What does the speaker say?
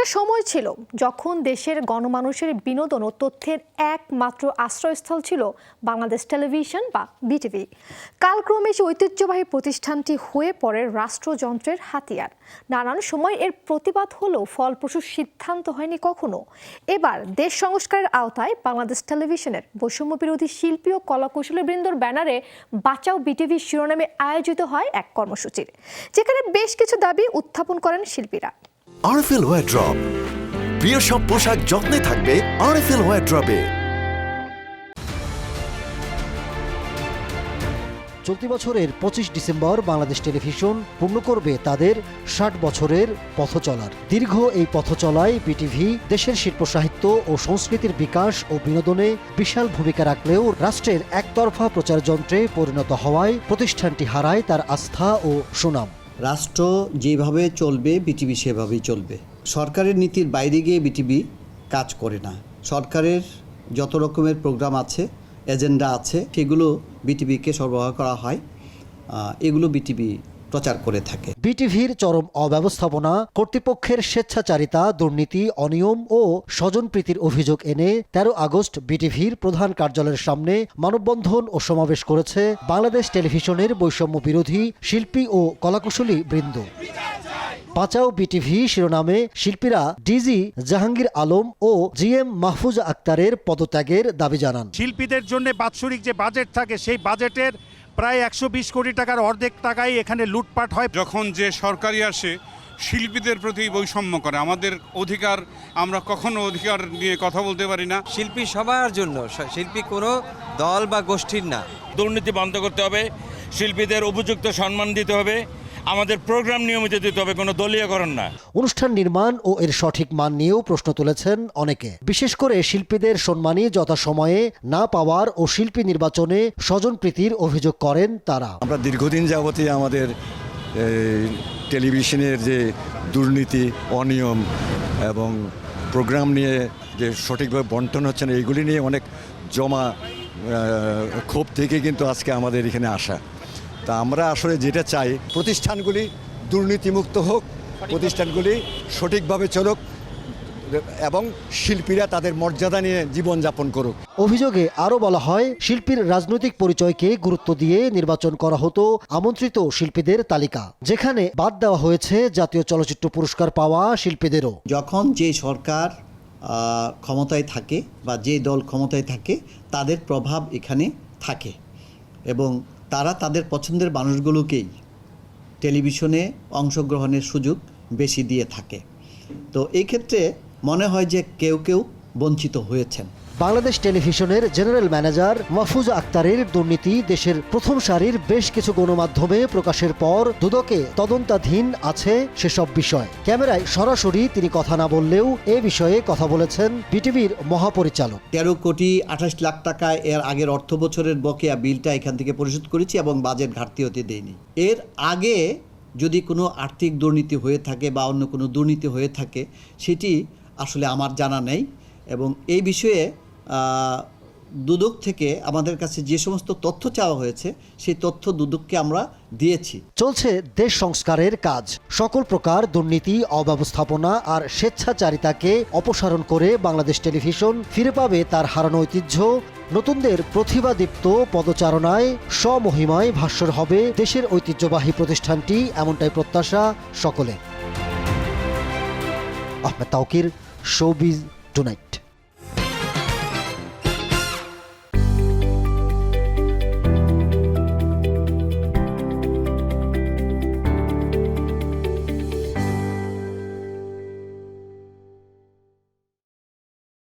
একটা সময় ছিল যখন দেশের গণমানুষের বিনোদন ও তথ্যের একমাত্র আশ্রয়স্থল ছিল বাংলাদেশ টেলিভিশন বা বিটিভি। কালক্রমে সে ঐতিহ্যবাহী প্রতিষ্ঠানটি হয়ে পড়ে রাষ্ট্রযন্ত্রের হাতিয়ার। নানান সময় এর প্রতিবাদ হলেও ফলপ্রসূ সিদ্ধান্ত হয়নি কখনো। এবার দেশ সংস্কারের আওতায় বাংলাদেশ টেলিভিশনের বৈষম্য বিরোধী শিল্পী ও কলাকুশলী বৃন্দর ব্যানারে বাঁচাও বিটিভি শিরোনামে আয়োজিত হয় এক কর্মসূচির, যেখানে বেশ কিছু দাবি উত্থাপন করেন শিল্পীরা। আরএফএল ওয়ার ড্রপ প্রিয় সব পোশাক যত্নে থাকবে আরএফএল ওয়ার ড্রপে চলতি বছরের পঁচিশ ডিসেম্বর বাংলাদেশ টেলিভিশন পূর্ণ করবে তাদের ষাট বছরের পথ চলার। দীর্ঘ এই পথ চলায় বিটিভি দেশের শিল্প সাহিত্য ও সংস্কৃতির বিকাশ ও বিনোদনে বিশাল ভূমিকা রাখলেও রাষ্ট্রের একতরফা প্রচার যন্ত্রে পরিণত হওয়ায় প্রতিষ্ঠানটি হারায় তার আস্থা ও সুনাম। রাষ্ট্র যেভাবে চলবে, বিটিভি সেভাবেই চলবে। সরকারের নীতির বাইরে গিয়ে বিটিভি কাজ করে না। সরকারের যত রকমের প্রোগ্রাম আছে, এজেন্ডা আছে, সেগুলো বিটিভিকে সরবরাহ করা হয়। এগুলো বিটিভি প্রচার করে থাকে। বিটিভির চরম অব্যবস্থাপনা কর্তৃপক্ষের স্বেচ্ছাচারিতা দুর্নীতি অনিয়ম ও স্বজনপ্রীতির অভিযোগ এনে তেরো আগস্ট বিটিভির প্রধান কার্যালয়ের সামনে মানববন্ধন ও সমাবেশ করেছে বাংলাদেশ টেলিভিশনের বৈষম্য বিরোধী শিল্পী ও কলাকুশলী বৃন্দ। বাঁচাও বিটিভি শিরোনামে শিল্পীরা ডিজি জাহাঙ্গীর আলম ও জি এম মাহফুজ আক্তারের পদত্যাগের দাবি জানান। শিল্পীদের জন্য বাৎসরিক যে বাজেট থাকে সেই বাজেটের প্রায় একশো বিশ কোটি টাকার অর্ধেক টাকাই এখানে লুটপাট হয়। যখন যে সরকারি আসে শিল্পীদের প্রতি বৈষম্য করে। আমাদের অধিকার আমরা কখনো অধিকার নিয়ে কথা বলতে পারি না। শিল্পী সবার জন্য শিল্পী কোনো দল বা গোষ্ঠীর না। দুর্নীতি বন্ধ করতে হবে শিল্পীদের উপযুক্ত সম্মান দিতে হবে। আমাদের প্রোগ্রাম নিয়মিত দিতে হবে কোনো দলীয়করণ না। অনুষ্ঠান নির্মাণ ও এর সঠিক মান নিয়েও প্রশ্ন তুলেছেন অনেকে। বিশেষ করে শিল্পীদের সম্মানী যথাসময়ে না পাওয়ার ও শিল্পী নির্বাচনে স্বজন প্রীতির অভিযোগ করেন তারা। আমরা দীর্ঘদিন যাবতই আমাদের টেলিভিশনের যে দুর্নীতি অনিয়ম এবং প্রোগ্রাম নিয়ে যে সঠিকভাবে বন্টন হচ্ছে না এইগুলি নিয়ে অনেক জমা ক্ষোভ থেকে কিন্তু আজকে আমাদের এখানে আসা। তা আমরা আসলে যেটা চাই প্রতিষ্ঠানগুলি দুর্নীতিমুক্ত হোক প্রতিষ্ঠানগুলি সঠিকভাবে চলুক এবং শিল্পীরা তাদের মর্যাদা নিয়ে জীবনযাপন করুক। অভিযোগে আরও বলা হয় শিল্পীর রাজনৈতিক পরিচয়কে গুরুত্ব দিয়ে নির্বাচন করা হতো আমন্ত্রিত শিল্পীদের তালিকা যেখানে বাদ দেওয়া হয়েছে জাতীয় চলচ্চিত্র পুরস্কার পাওয়া শিল্পীদেরও। যখন যে সরকার ক্ষমতায় থাকে বা যে দল ক্ষমতায় থাকে তাদের প্রভাব এখানে থাকে এবং তারা তাদের পছন্দের মানুষগুলোকেই টেলিভিশনে অংশগ্রহণের সুযোগ বেশি দিয়ে থাকে। তো এই ক্ষেত্রে মনে হয় যে কেউ কেউ বঞ্চিত হয়েছেন। বাংলাদেশ টেলিভিশনের জেনারেল ম্যানেজার মাহফুজ আক্তারের দুর্নীতি দেশের প্রথম সারির বেশ কিছু গণমাধ্যমে প্রকাশের পর দুদকে তদন্তাধীন আছে সেসব বিষয়। ক্যামেরায় সরাসরি তিনি কথা না বললেও এ বিষয়ে কথা বলেছেন বিটিভির মহাপরিচালক। তেরো কোটি আঠাশ লাখ টাকা এর আগের অর্থ বছরের বকেয়া বিলটা এখান থেকে পরিশোধ করেছি এবং বাজেট ঘাটতি হতে দেয়নি। এর আগে যদি কোনো আর্থিক দুর্নীতি হয়ে থাকে বা অন্য কোনো দুর্নীতি হয়ে থাকে, সেটি আসলে আমার জানা নেই এবং এই বিষয়ে দুদক থেকে আমাদের কাছে যে সমস্ত তথ্য চাওয়া হয়েছে, সেই তথ্য দুদককে আমরা দিয়েছি। চলছে দেশ সংস্কারের কাজ। সকল প্রকার দুর্নীতি, অব্যবস্থাপনা আর স্বেচ্ছাচারিতাকে অপসারণ করে বাংলাদেশ টেলিভিশন ফিরে পাবে তার হারানো ঐতিহ্য। নতুনদের প্রতিভাদীপ্ত পদচারণায় স্বমহিমায় ভাস্বর হবে দেশের ঐতিহ্যবাহী প্রতিষ্ঠানটি, এমনটাই প্রত্যাশা সকলে। Ahmed Taukir, showbiz tonight.